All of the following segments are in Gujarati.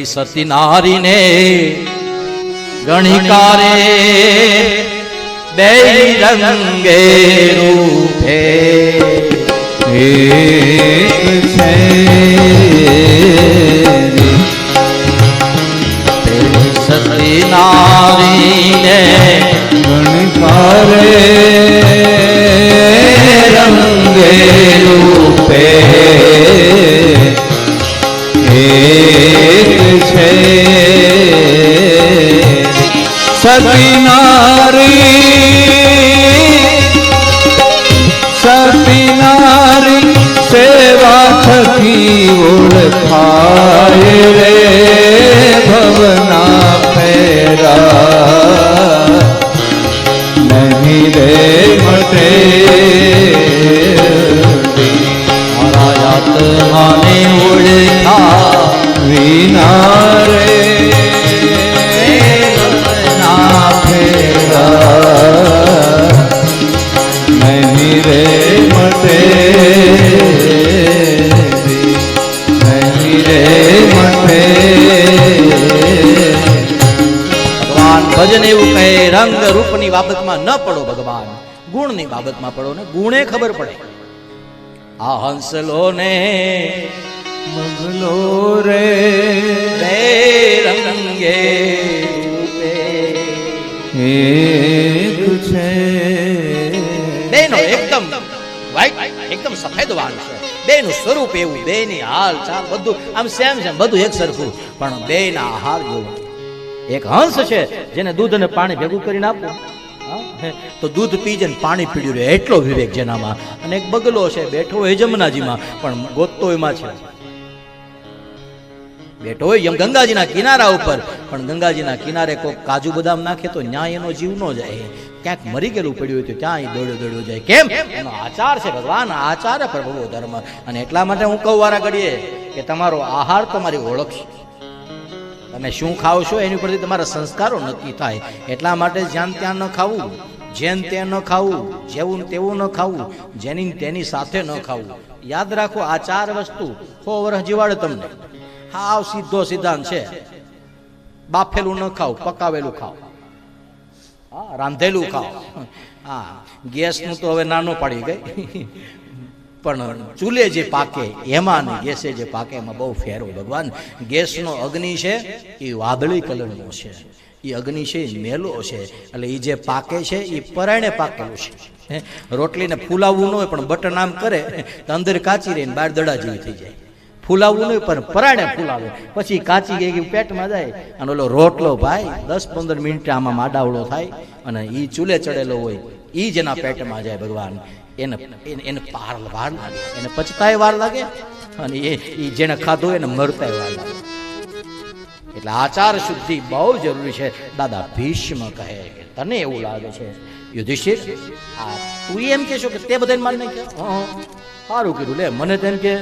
પેલી સતી નારીને ગણિકારે બે રંગે રૂપે. એક છે. સતી નારીને ભજન એવું કહે, રંગ રૂપની બાબતમાં ન પડો ભગવાન. ગુણની બાબતમાં પડો ને ગુણે ખબર પડે. આ હંસલો ને મગલો રે રે રંગે. એક છે બેનો એકદમ એકદમ સફેદ વાળ છે. બેનું સ્વરૂપ એવું બેની હાલ ચાલ બધું આમ સેમ સેમ બધું એક સરખું પણ બેના હાલ જોવા એક હંસ છે જેને દૂધ અને પાણી ભેગું કરીને આપો તો દૂધ પીજે ને પાણી પીડ્યું રહે એટલો વિવેક જેનામાં. અને એક બગલો છે બેઠો હોય જમનાજીમાં પણ ગોતતો એમાં છે. બેઠો હોય એમ ગંગાજીના કિનારા ઉપર. પણ ગંગાજીના કિનારે કોઈ કાજુ બદામ નાખે તો ન્યાય એનો જીવ ન જાય. ક્યાંક મરી ગયેલું પડ્યું હોય તો ત્યાં દોડ્યો દોડ્યો જાય. કેમ? એનો આચાર છે ભગવાન, આચાર પ્રભુ ધર્મ. અને એટલા માટે હું કહું વારા ઘડીએ કે તમારો આહાર તમારી ઓળખ છે. તમે શું ખાવ છો એની ઉપરથી તમારા સંસ્કારો નક્કી થાય. એટલા માટે જ્યાં ત્યાં ન ખાવું જેન તે ન ખાવું, જેવું તેવું ન ખાવું, જેની તેની સાથે ન ખાવું. યાદ રાખો આ ચાર વસ્તુ. સો વર્ષ જીવાડે તમને. હાવ સીધો સિદ્ધાંત છે. બાફેલું ન ખાવ, પકાવેલું ખાવ. હા, રાંધેલું ખાવ. હા, ગેસનું તો હવે નાનો પાડી ગઈ. પણ ચૂલે જે પાકે, એમાં ને ગેસે જે પાકે, એમાં બહુ ફેરો ભગવાન, ગેસનો અગ્નિ છે, એ વાદળી કલરનો છે. એ અગ્નિ છે, એ મેલો છે. એટલે એ જે પાકે છે એ પરાયણે પાકેલું છે. રોટલીને ફૂલાવવું ન હોય, પણ બટન આમ કરે, તો અંદર કાચી રહીને બહાર દડા જેવી થઈ જાય. ફૂલાવવું નહીં, પણ પરાણે ફૂલાવે. પછી કાચી ગઈ પેટમાં જાય. અને ઓલો રોટલો ભાઈ, દસ પંદર મિનિટ આમાં માડાવડો થાય અને એ ચૂલે ચડેલો હોય એ જેના પેટમાં જાય ભગવાન. એને એને પાર વાર લાગે. એને પચતાય વાર લાગે અને એ એ જેને ખાધો એને મરતાય વાર લાગે. એટલે આચાર શુદ્ધિ બહુ જરૂરી છે. દાદા ભીષ્મ કહે કે તને એવું લાગે છે. યુધિષ્ઠિર, આ તું એમ કહેશો કે તે બધાને નહીં કે સારું કીધું, લે, મને તેમ કે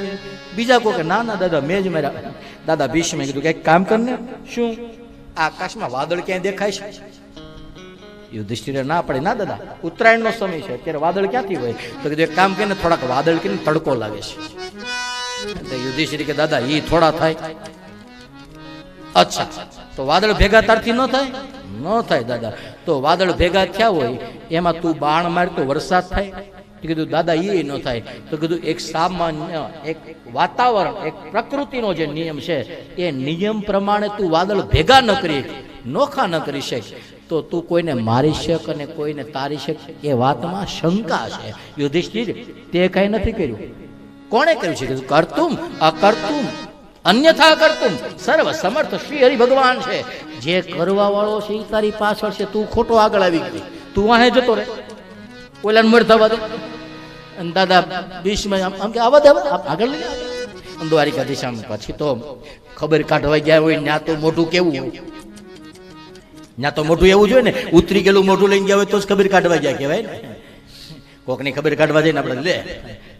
બીજા કોઈ કે ના ના દાદા મેં જ મારા દાદા ભીષ્મે કીધું કે કામ કર ને, શું? આકાશમાં વાદળ ક્યાંય દેખાય છે? યુધિષ્ઠિરે ના પડે. ના દાદા, ઉત્તરાયણનો સમય છે, અત્યારે વાદળ ક્યાંથી હોય? તો કીધું, એક કામ કરીને થોડાક વાદળ કરીને તડકો લાવે છે. એટલે યુધિષ્ઠિર કે, દાદા એ થોડા થાય. અચ્છા, તો વાદળ ભેગા તારથી ન થાય? ન થાય, દાદા. તો વાદળ ભેગા થયા હોય, એમાં તું બાણ માર તો વરસાદ થાય? તો કીધું, દાદા એ ન થાય. તો કીધું, એક સામાન્ય, એક વાતાવરણ, એક પ્રકૃતિનો જે નિયમ છે, એ નિયમ પ્રમાણે તું વાદળ ભેગા ન કરી, નોખા ન કરી શક. તો તું કોઈને મારી શક અને કોઈને તારી શક એ વાતમાં શંકા છે. યુધિષ્ઠિર તે કાંઈ નથી કર્યું. કોણે કર્યું છે? કીધું કરતું અકર્તું અન્યથા કરતું સર્વ સમર્થ શ્રી હરિ ભગવાન છે. જે કરવા વાળો છે એ તારી પાછળ છે, તું ખોટો આગળ આવી ગઈ તું વાહે જતો રે ઓલા મર દે. અને દાદા બીચમાં આમ આમ કે આવા દે આગળ લઈ આવ. દ્વારિકા દિશામાં પછી તો ખબર કાઢવા ગયા હોય ત્યાં તો મોઢું કેવું હોય? ત્યાં તો મોઢું એવું જોઈએ ને, ઉતરી ગયેલું મોઢું લઈને ગયા હોય તો જ ખબર કાઢવા ગયા કહેવાય ને. કોકની ખબર કાઢવા જઈને આપણે, લે,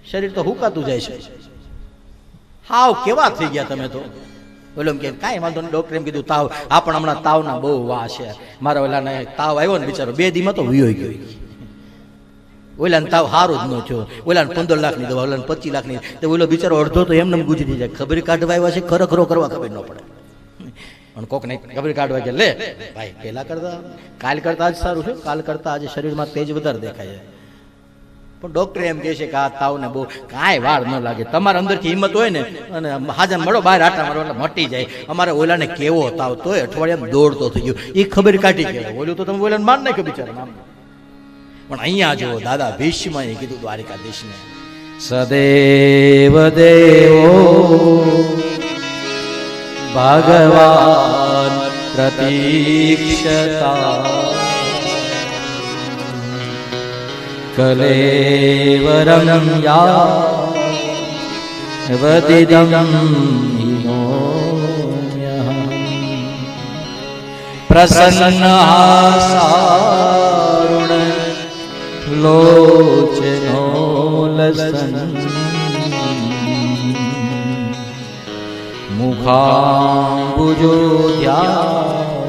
શરીર તો હુકાતું જાય છે. હાવ કેવા થઈ ગયા તમે તો. ઓલો કે, કાંઈ વાંધો નહીં, ડૉક્ટરે એમ કીધું, તાવ આ પણ હમણાં તાવના બહુ વા છે. મારા ઓલાને તાવ આવ્યો ને બિચારો, બે દીમાં તો વિયો ગયો. ઓલાને તાવ હારો જ ન થયો. ઓલાને પંદર લાખની દવા, ઓલાને પચીસ લાખની. તો ઓલો બિચારો અડધો તો એમને એમ ગુજરી જાય. ખબર કાઢવા આવ્યા છે, ખરેખરો કરવા ખબર ન પડે. પણ કોકને ખબર કાઢવા કે, લે, ભાઈ, પેલા કરતા, કાલ કરતા આજ સારું છે, કાલ કરતા આજે શરીરમાં તેજ વધારે દેખાય છે. પણ ડોક્ટર એમ કહે છે કે, આ તાવને બહુ કાંઈ વાર ન લાગે. તમારા અંદરથી હિંમત હોય ને, અને હાજર મળો, બહાર આટા મારો, એટલે મટી જાય. અમારે ઓલાને કેવો તાવ, તોય અઠવાડિયામાં દોડતો થઈ ગયો. એ ખબર કાઢી ગયો. ઓલું તો તમે ઓલાને માન નાખ્યો બિચારા પણ અહીંયા જો દાદા ભીષ્મએ કીધું દ્વારિકાધીશને સદેવ દેવો ભગવાન પ્રતીક્ષતા. કલેવરમ વદિદમ પ્રસન્ન લોચનો લસન મુખાંબુજો ધ્યાન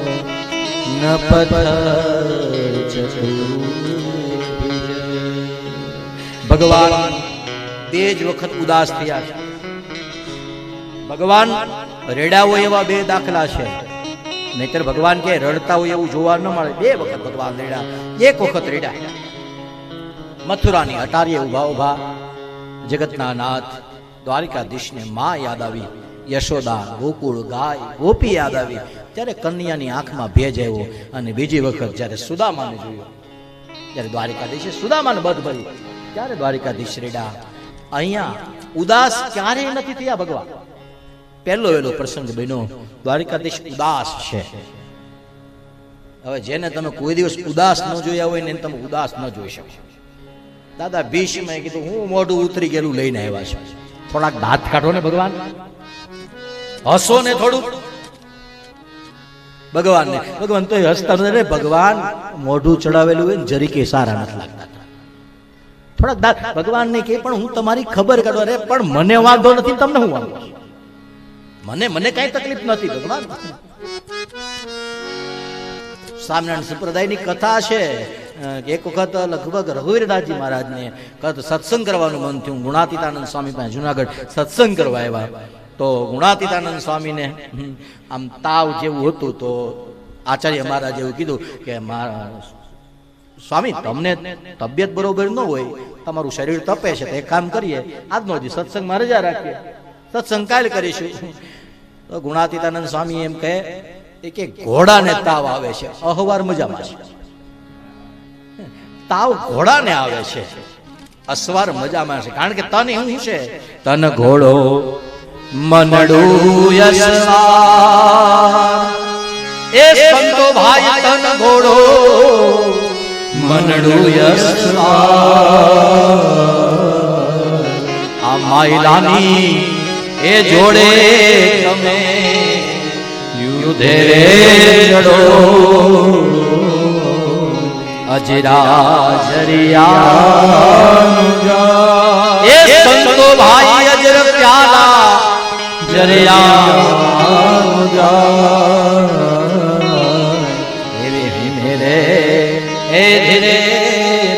ભગવાન બે જ વખત ઉદાસ થયા છે. ભગવાન રેડા હોય એવા બે દાખલા છે. નહીતર ભગવાન કે રડતા હોય એવું જોવા ન મળે. બે વખત ભગવાન રેડા. એક વખત રેડા. મથુરાની અટારીએ ઊભા ઊભા જગતના નાથ દ્વારિકાધીશને માં યાદ આવી, યશોદા ગોકુળ ગાય ગોપી યાદ આવી, ત્યારે કન્યાની આંખમાં ભેજ આવ્યો અને બીજી વખત જ્યારે સુદામાને જોયો, ત્યારે દ્વારિકાધીશે સુદામાને બધ ભર્યું ત્યારે દ્વારિકાધીશ રેડા, અહીંયા ઉદાસ ક્યારેય નથી થયા ભગવાન? પહેલો વહેલો પ્રસંગ બન્યો, દ્વારિકાધીશ ઉદાસ છે. હવે જેને તમે કોઈ દિવસ ઉદાસ ન જોયા હોય ને તમે ઉદાસ ન જોઈ શકો. દાદા ભીષ્મએ કીધું, હું મોઢું ઉતરી ગયેલું લઈને આવ્યા છું. થોડાક દાંત કાઢો ને ભગવાન. હસો ને થોડું ભગવાન ને ભગવાન તો હસતા નથી ભગવાન, મોઢું ચડાવેલું હોય ને જરીકે સારા નથી લાગતા. થોડાક દાંત ભગવાન ને કે, પણ હું તમારી ખબર કાઢો રે, પણ મને વાંધો નથી તમને હું વાંધો મને મને કઈ તકલીફ નથી ભગવાન. સ્વામિનારાયણ સંપ્રદાયની કથા છે. એક વખત લગભગ રઘુવીરદાસજી મહારાજને કદ સત્સંગ કરવાનું મન થયું. ગુણાતીતાનંદ સ્વામી પાસે જુનાગઢ સત્સંગ કરવા આવ્યા. તો ગુણાતીતાનંદ સ્વામીને આમ તાવ જેવું હતું તો આચાર્ય મહારાજ એવું કીધું કે મારા સ્વામી, તમને તબિયત બરોબર ન હોય, તમારું શરીર તપે છે, તો એક કામ કરીએ, આજનો દી સત્સંગમાં રજા રાખીએ. સત્સંગ કાલ કરીશું. તો ગુણાતીતાનંદ સ્વામી એમ કહે કે ઘોડાને તાવ આવે છે, અહવાર મજામાં છે. તાવ ઘોડાને આવે છે. અસવાર મજામાં છે. કારણ કે તન એવું છે? તન ઘોડો મનડું એ સંતો ભાઈ તન ઘોડો મનડું આ માયલાની એ જોડે તમે યુધે જડો અજરા જરિયા એ સંતો ભાઈ અજર પ્યાલા જરિયા। રે એ ધીરે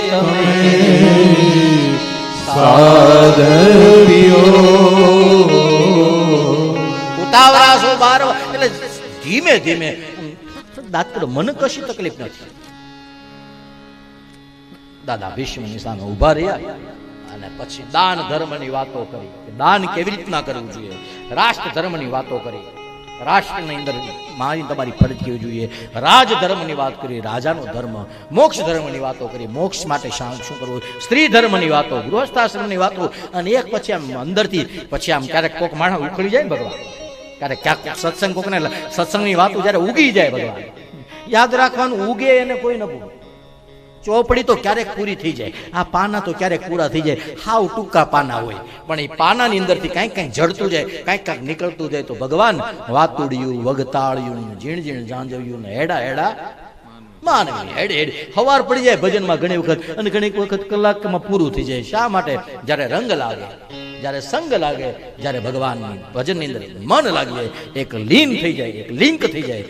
તમે ઉતાવળા છો બાર એટલે ધીમે ધીમે દાંત મને કશી તકલીફ નથી દાદા ભીષ્મની સામે ઊભા રહ્યા અને પછી દાન ધર્મની વાતો કરી. દાન કેવી રીતના કરવું જોઈએ? રાષ્ટ્ર ધર્મની વાતો કરી. રાષ્ટ્રની અંદર મારી તમારી ફરજ કેવી જોઈએ? રાજ ધર્મની વાત કરી, રાજાનો ધર્મ. મોક્ષ ધર્મની વાતો કરી. મોક્ષ માટે શું કરવું? સ્ત્રી ધર્મની વાતો, ગૃહસ્થાશ્રમની વાતો. અને એક પછી આમ અંદરથી, પછી આમ ક્યારેક કોક માણસ ઉખડી જાય ને ભગવાન. ક્યારેક ક્યાંક સત્સંગ કોકને સત્સંગની વાતો જ્યારે ઉગી જાય ભગવાન. યાદ રાખવાનું, ઉગે એને કોઈ ન ભૂલે. ચોપડી તો ક્યારેક પૂરી થઈ જાય, આ પાના તો ક્યારેક પૂરા થઈ જાય. હાવ ટૂંકા પાના હોય, પણ એ પાનાની અંદરથી કાંઈક કાંઈક જડતું જાય, કાંઈક કાંઈક નીકળતું જાય તો ભગવાન વાતુડિયું, વગતાળિયું ઝીણ ઝીણ જાંજવ્યું ને હેડા હેડા માનવી હેડ હેડ. હવાર પડી જાય ભજનમાં ઘણી વખત, અને ઘણી વખત કલાકમાં પૂરું થઈ જાય. શા માટે? જ્યારે રંગ લાગે, જ્યારે સંગ લાગે, જ્યારે ભગવાનની ભજનની અંદર મન લાગી જાય એક લીન થઈ જાય, એક લિંક થઈ જાય.